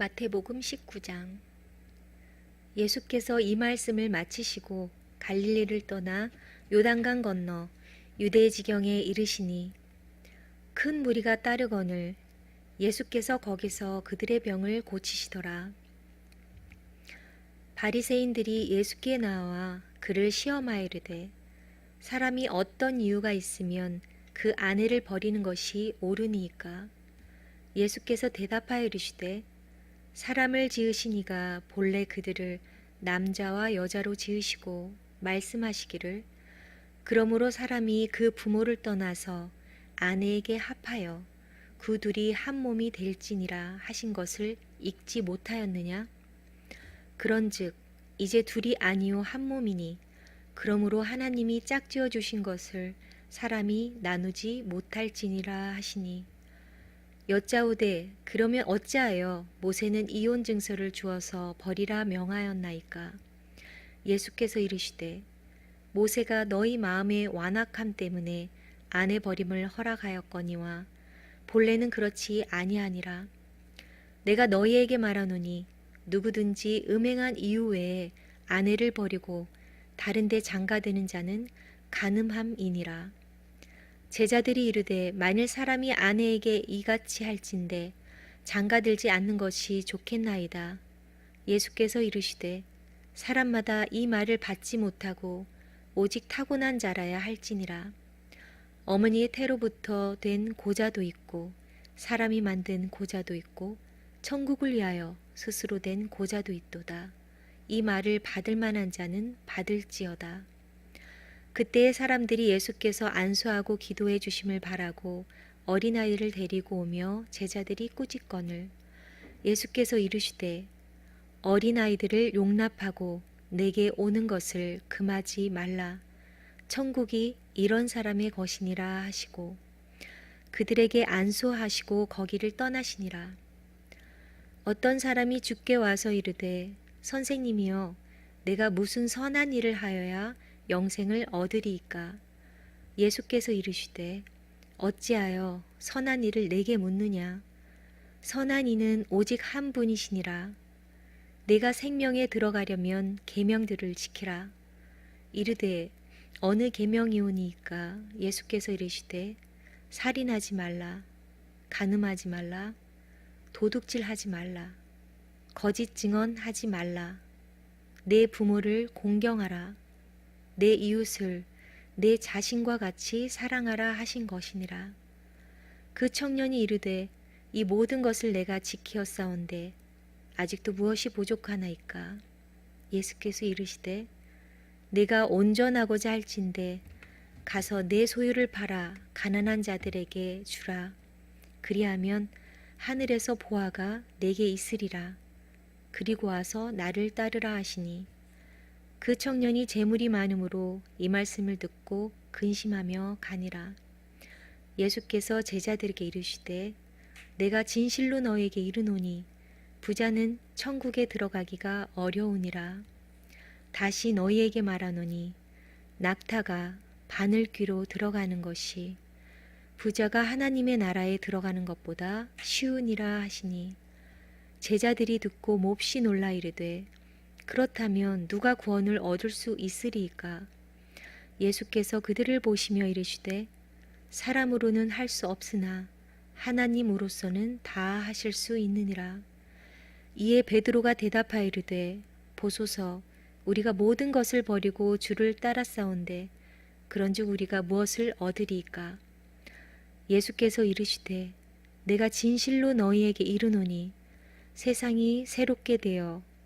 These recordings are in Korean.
마태복음 19장 예수께서 이 말씀을 마치시고 갈릴리를 떠나 요단강 건너 유대 지경에 이르시니 큰 무리가 따르거늘 예수께서 거기서 그들의 병을 고치시더라. 바리새인들이 예수께 나와 그를 시험하이르되 사람이 어떤 이유가 있으면 그 아내를 버리는 것이 옳으니이까 예수께서 대답하여 이르시되 사람을 지으시니가 본래 그들을 남자와 여자로 지으시고 말씀하시기를 그러므로 사람이 그 부모를 떠나서 아내에게 합하여 그 둘이 한 몸이 될지니라 하신 것을 읽지 못하였느냐? 그런즉 이제 둘이 아니요 한 몸이니 그러므로 하나님이 짝지어 주신 것을 사람이 나누지 못할지니라 하시니 여짜오되 그러면 어찌하여 모세는 이혼 증서를 주어서 버리라 명하였나이까? 예수께서 이르시되 모세가 너희 마음의 완악함 때문에 아내 버림을 허락하였거니와 본래는 그렇지 아니하니라. 내가 너희에게 말하노니 누구든지 음행한 이유 외에 아내를 버리고 다른 데 장가드는 자는 간음함이니라 제자들이 이르되 만일 사람이 아내에게 이같이 할진대 장가들지 않는 것이 좋겠나이다. 예수께서 이르시되 사람마다 이 말을 받지 못하고 오직 타고난 자라야 할지니라. 어머니의 태로부터 된 고자도 있고 사람이 만든 고자도 있고 천국을 위하여 스스로 된 고자도 있도다. 이 말을 받을 만한 자는 받을지어다. 그때의 사람들이 예수께서 안수하고 기도해 주심을 바라고 어린아이를 데리고 오며 제자들이 꾸짖거늘 예수께서 이르시되 어린아이들을 용납하고 내게 오는 것을 금하지 말라. 천국이 이런 사람의 것이니라 하시고 그들에게 안수하시고 거기를 떠나시니라. 어떤 사람이 주께 와서 이르되 선생님이여 내가 무슨 선한 일을 하여야 영생을 얻으리이까? 예수께서 이르시되 어찌하여 선한 일을 내게 묻느냐? 선한 이는 오직 한 분이시니라. 내가 생명에 들어가려면 계명들을 지키라. 이르되 어느 계명이오니이까? 예수께서 이르시되 살인하지 말라. 간음하지 말라. 도둑질하지 말라. 거짓 증언하지 말라. 내 부모를 공경하라 내 이웃을 내 자신과 같이 사랑하라 하신 것이니라. 그 청년이 이르되 이 모든 것을 내가 지키었사온데 아직도 무엇이 부족하나이까? 예수께서 이르시되 내가 온전하고자 할진대 가서 내 소유를 팔아 가난한 자들에게 주라. 그리하면 하늘에서 보화가 내게 있으리라. 그리고 와서 나를 따르라 하시니 그 청년이 재물이 많으므로 이 말씀을 듣고 근심하며 가니라. 예수께서 제자들에게 이르시되 내가 진실로 너에게 이르노니 부자는 천국에 들어가기가 어려우니라. 다시 너희에게 말하노니 낙타가 바늘귀로 들어가는 것이 부자가 하나님의 나라에 들어가는 것보다 쉬우니라 하시니 제자들이 듣고 몹시 놀라 이르되 그렇다면 누가 구원을 얻을 수 있으리이까? 예수께서 그들을 보시며 이르시되 사람으로는 할 수 없으나 하나님으로서는 다 하실 수 있느니라. 이에 베드로가 대답하여 이르되 보소서 우리가 모든 것을 버리고 주를 따랐사온데 그런즉 우리가 무엇을 얻으리이까? 예수께서 이르시되 내가 진실로 너희에게 이르노니 세상이 새롭게 되어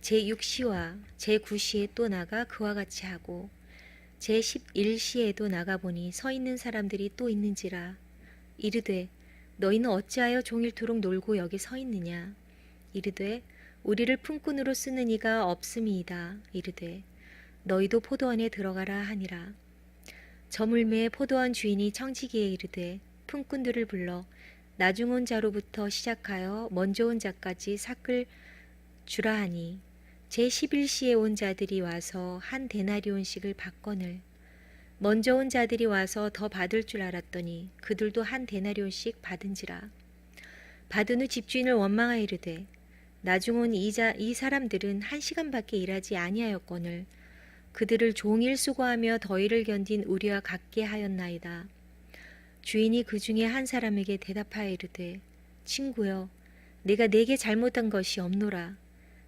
제6시와 제9시에 또 나가 그와 같이 하고 제11시에도 나가보니 서 있는 사람들이 또 있는지라 이르되 너희는 어찌하여 종일토록 놀고 여기 서 있느냐? 이르되 우리를 품꾼으로 쓰는 이가 없음이이다. 이르되 너희도 포도원에 들어가라 하니라. 저물매의 포도원 주인이 청지기에 이르되 품꾼들을 불러 나중 온 자로부터 시작하여 먼저 온 자까지 삭을 주라 하니 제11시에 온 자들이 와서 한 데나리온씩을 받거늘. 먼저 온 자들이 와서 더 받을 줄 알았더니 그들도 한 데나리온씩 받은지라. 받은 후 집주인을 원망하여 이르되 나중 온 이자 이 사람들은 한 시간밖에 일하지 아니하였거늘. 그들을 종일 수고하며 더위를 견딘 우리와 같게 하였나이다. 주인이 그 중에 한 사람에게 대답하여 이르되 친구여 내가 내게 잘못한 것이 없노라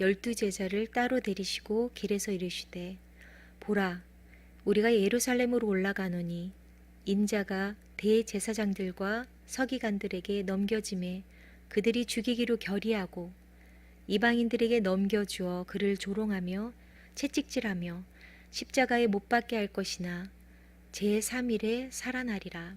열두 제자를 따로 데리시고 길에서 이르시되 보라 우리가 예루살렘으로 올라가노니 인자가 대제사장들과 서기관들에게 넘겨짐에 그들이 죽이기로 결의하고 이방인들에게 넘겨주어 그를 조롱하며 채찍질하며 십자가에 못 박게 할 것이나 제3일에 살아나리라.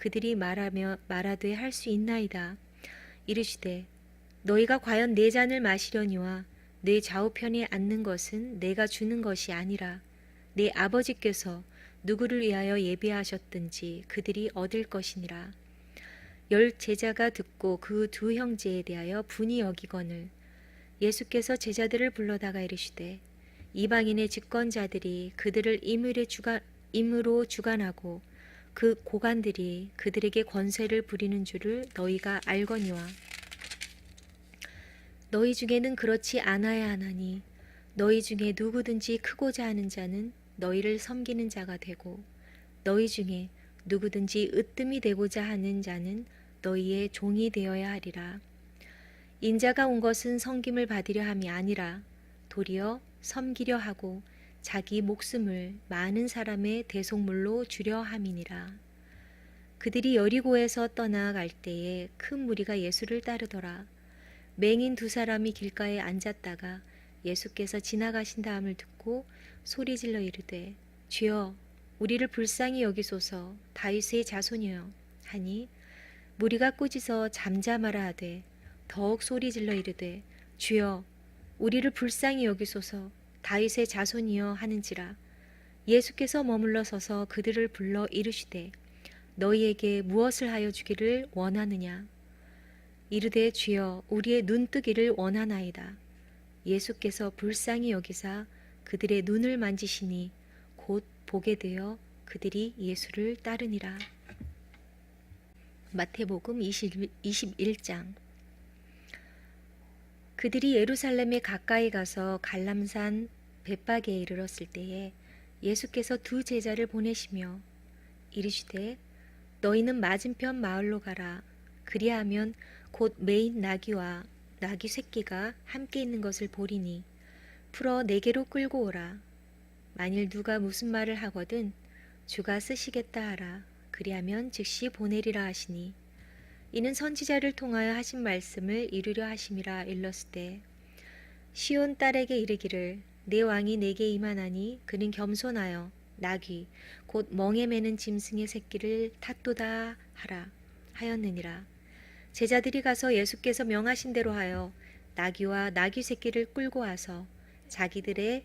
그들이 말하며 말하되 할 수 있나이다. 이르시되 너희가 과연 내 잔을 마시려니와 내 좌우편에 앉는 것은 내가 주는 것이 아니라 내 아버지께서 누구를 위하여 예비하셨든지 그들이 얻을 것이니라. 열 제자가 듣고 그 두 형제에 대하여 분이 여기거늘 예수께서 제자들을 불러다가 이르시되 이방인의 집권자들이 그들을 임으로 주관하고 그 고관들이 그들에게 권세를 부리는 줄을 너희가 알거니와 너희 중에는 그렇지 않아야 하나니 너희 중에 누구든지 크고자 하는 자는 너희를 섬기는 자가 되고 너희 중에 누구든지 으뜸이 되고자 하는 자는 너희의 종이 되어야 하리라. 인자가 온 것은 섬김을 받으려 함이 아니라 도리어 섬기려 하고 자기 목숨을 많은 사람의 대속물로 주려 함이니라. 그들이 여리고에서 떠나갈 때에 큰 무리가 예수를 따르더라. 맹인 두 사람이 길가에 앉았다가 예수께서 지나가신 다음을 듣고 소리질러 이르되 주여 우리를 불쌍히 여기소서 다윗의 자손이여 하니 무리가 꾸짖어 잠잠하라 하되 더욱 소리질러 이르되 주여 우리를 불쌍히 여기소서 다윗의 자손이여 하는지라. 예수께서 머물러 서서 그들을 불러 이르시되 너희에게 무엇을 하여 주기를 원하느냐? 이르되 주여 우리의 눈뜨기를 원하나이다. 예수께서 불쌍히 여기사 그들의 눈을 만지시니 곧 보게 되어 그들이 예수를 따르니라. 마태복음 20, 21장 그들이 예루살렘에 가까이 가서 갈람산 벳박에 이르렀을 때에 예수께서 두 제자를 보내시며 이르시되 너희는 맞은편 마을로 가라. 그리하면 곧 메인 나귀와 나귀 새끼가 함께 있는 것을 보리니 풀어 내게로 끌고 오라. 만일 누가 무슨 말을 하거든 주가 쓰시겠다 하라. 그리하면 즉시 보내리라 하시니 이는 선지자를 통하여 하신 말씀을 이루려 하심이라 일렀을 때 시온 딸에게 이르기를 내 왕이 내게 임하나니 그는 겸손하여 나귀 곧 멍에 매는 짐승의 새끼를 탓도다 하라 하였느니라. 제자들이 가서 예수께서 명하신 대로 하여 나귀와 나귀 새끼를 끌고 와서 자기들의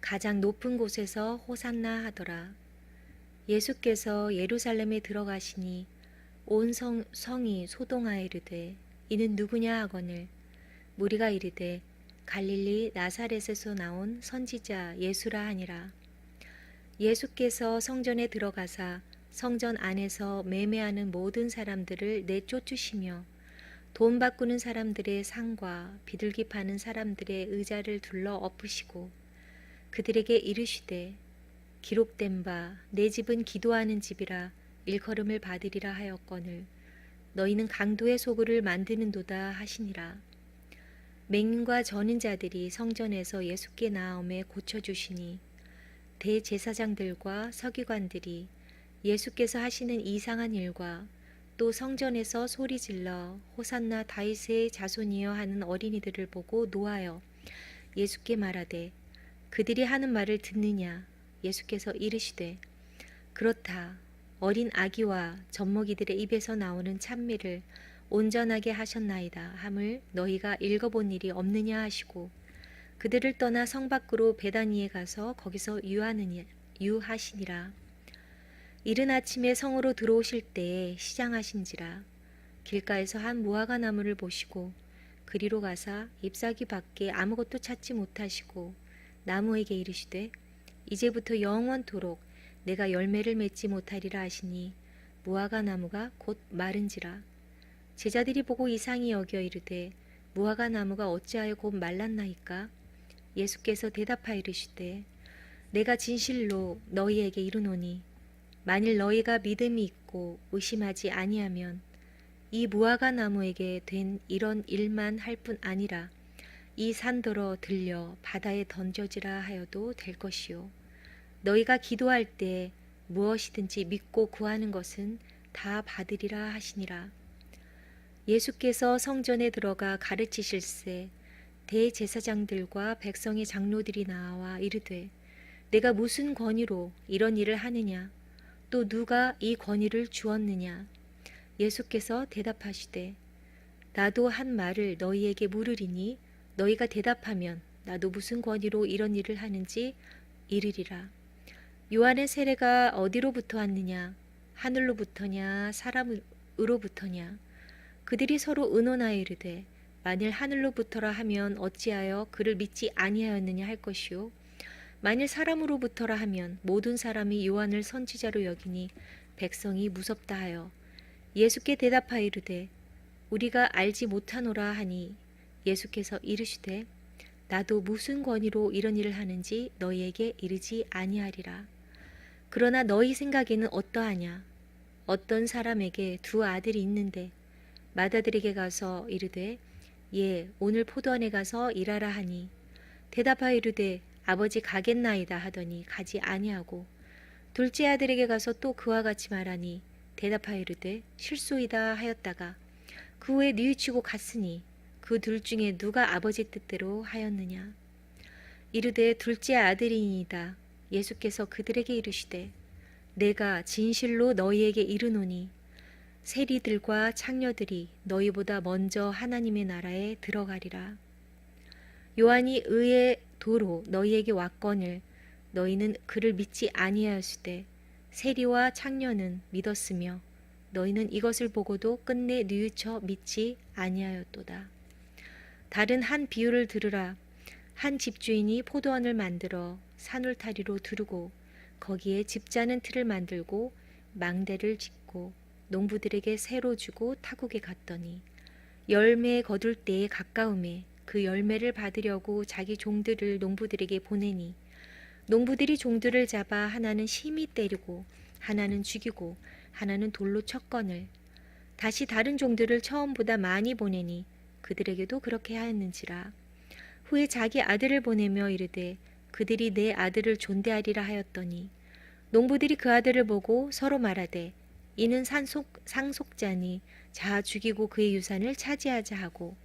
가장 높은 곳에서 호산나 하더라. 예수께서 예루살렘에 들어가시니 온 성, 성이 소동하여 이르되 이는 누구냐 하거늘. 무리가 이르되 갈릴리 나사렛에서 나온 선지자 예수라 하니라. 예수께서 성전에 들어가사 성전 안에서 매매하는 모든 사람들을 내쫓으시며 돈 바꾸는 사람들의 상과 비둘기 파는 사람들의 의자를 둘러 엎으시고 그들에게 이르시되 기록된 바 내 집은 기도하는 집이라 일컬음을 받으리라 하였거늘 너희는 강도의 소굴을 만드는도다 하시니라. 맹인과 저는 자들이 성전에서 예수께 나옴에 고쳐 주시니 대제사장들과 서기관들이 예수께서 하시는 이상한 일과 또 성전에서 소리 질러 호산나 다윗의 자손이여 하는 어린이들을 보고 노하여 예수께 말하되 그들이 하는 말을 듣느냐? 예수께서 이르시되 그렇다. 어린 아기와 젖먹이들의 입에서 나오는 찬미를 온전하게 하셨나이다 함을 너희가 읽어본 일이 없느냐 하시고 그들을 떠나 성 밖으로 베다니에 가서 거기서 유하느니 유하시니라. 이른 아침에 성으로 들어오실 때에 시장하신지라. 길가에서 한 무화과 나무를 보시고 그리로 가사 잎사귀 밖에 아무것도 찾지 못하시고 나무에게 이르시되 이제부터 영원토록 내가 열매를 맺지 못하리라 하시니 무화과 나무가 곧 마른지라. 제자들이 보고 이상히 여겨 이르되 무화과 나무가 어찌하여 곧 말랐나이까? 예수께서 대답하여 이르시되 내가 진실로 너희에게 이르노니 만일 너희가 믿음이 있고 의심하지 아니하면 이 무화과 나무에게 된 이런 일만 할 뿐 아니라 이 산더러 들려 바다에 던져지라 하여도 될 것이요. 너희가 기도할 때 무엇이든지 믿고 구하는 것은 다 받으리라 하시니라. 예수께서 성전에 들어가 가르치실세 대제사장들과 백성의 장로들이 나와 이르되 내가 무슨 권위로 이런 일을 하느냐? 또 누가 이 권위를 주었느냐? 예수께서 대답하시되 나도 한 말을 너희에게 물으리니 너희가 대답하면 나도 무슨 권위로 이런 일을 하는지 이르리라. 요한의 세례가 어디로부터 왔느냐? 하늘로부터냐? 사람으로부터냐? 그들이 서로 의논하여 이르되 만일 하늘로부터라 하면 어찌하여 그를 믿지 아니하였느냐 할 것이요? 만일 사람으로부터라 하면 모든 사람이 요한을 선지자로 여기니 백성이 무섭다 하여 예수께 대답하여 이르되 우리가 알지 못하노라 하니 예수께서 이르시되 나도 무슨 권위로 이런 일을 하는지 너희에게 이르지 아니하리라. 그러나 너희 생각에는 어떠하냐? 어떤 사람에게 두 아들이 있는데? 맏아들에게 가서 이르되 예 오늘 포도원에 가서 일하라 하니. 대답하여 이르되 아버지 가겠나이다 하더니 가지 아니하고 둘째 아들에게 가서 또 그와 같이 말하니 대답하여 이르되 실소이다 하였다가 그 후에 뉘우치고 갔으니 그 둘 중에 누가 아버지 뜻대로 하였느냐 이르되 둘째 아들이니이다 예수께서 그들에게 이르시되 내가 진실로 너희에게 이르노니 세리들과 창녀들이 너희보다 먼저 하나님의 나라에 들어가리라. 요한이 의의 도로 너희에게 왔거늘 너희는 그를 믿지 아니하였으되 세리와 창녀는 믿었으며 너희는 이것을 보고도 끝내 뉘우쳐 믿지 아니하였도다. 다른 한 비유를 들으라. 한 집주인이 포도원을 만들어 산울타리로 두르고 거기에 집자는 틀을 만들고 망대를 짓고 농부들에게 새로 주고 타국에 갔더니 열매 거둘 때에 가까움에 그 열매를 받으려고 자기 종들을 농부들에게 보내니 농부들이 종들을 잡아 하나는 심히 때리고 하나는 죽이고 하나는 돌로 쳤거늘 다시 다른 종들을 처음보다 많이 보내니 그들에게도 그렇게 하였는지라 후에 자기 아들을 보내며 이르되 그들이 내 아들을 존대하리라 하였더니 농부들이 그 아들을 보고 서로 말하되 이는 산속, 상속자니 자 죽이고 그의 유산을 차지하자 하고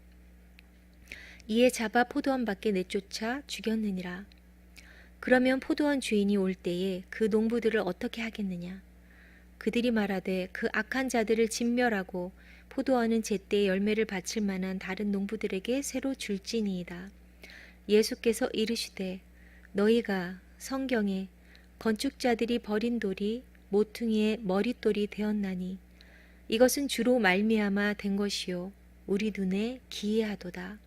이에 잡아 포도원 밖에 내쫓아 죽였느니라. 그러면 포도원 주인이 올 때에 그 농부들을 어떻게 하겠느냐? 그들이 말하되 그 악한 자들을 진멸하고 포도원은 제때 열매를 바칠 만한 다른 농부들에게 새로 줄지니이다. 예수께서 이르시되 너희가 성경에 건축자들이 버린 돌이 모퉁이의 머릿돌이 되었나니 이것은 주로 말미암아 된 것이요 우리 눈에 기이하도다.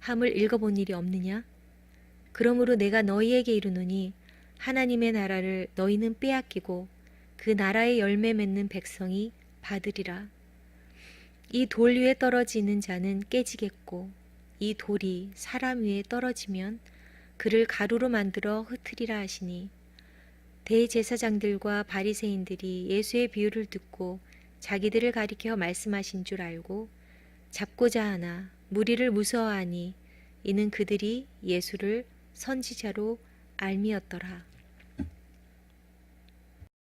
함을 읽어본 일이 없느냐? 그러므로 내가 너희에게 이르노니 하나님의 나라를 너희는 빼앗기고 그 나라의 열매 맺는 백성이 받으리라. 이 돌 위에 떨어지는 자는 깨지겠고 이 돌이 사람 위에 떨어지면 그를 가루로 만들어 흩으리라 하시니 대제사장들과 바리새인들이 예수의 비유를 듣고 자기들을 가리켜 말씀하신 줄 알고 잡고자 하나 무리를 무서워하니 이는 그들이 예수를 선지자로 알미었더라.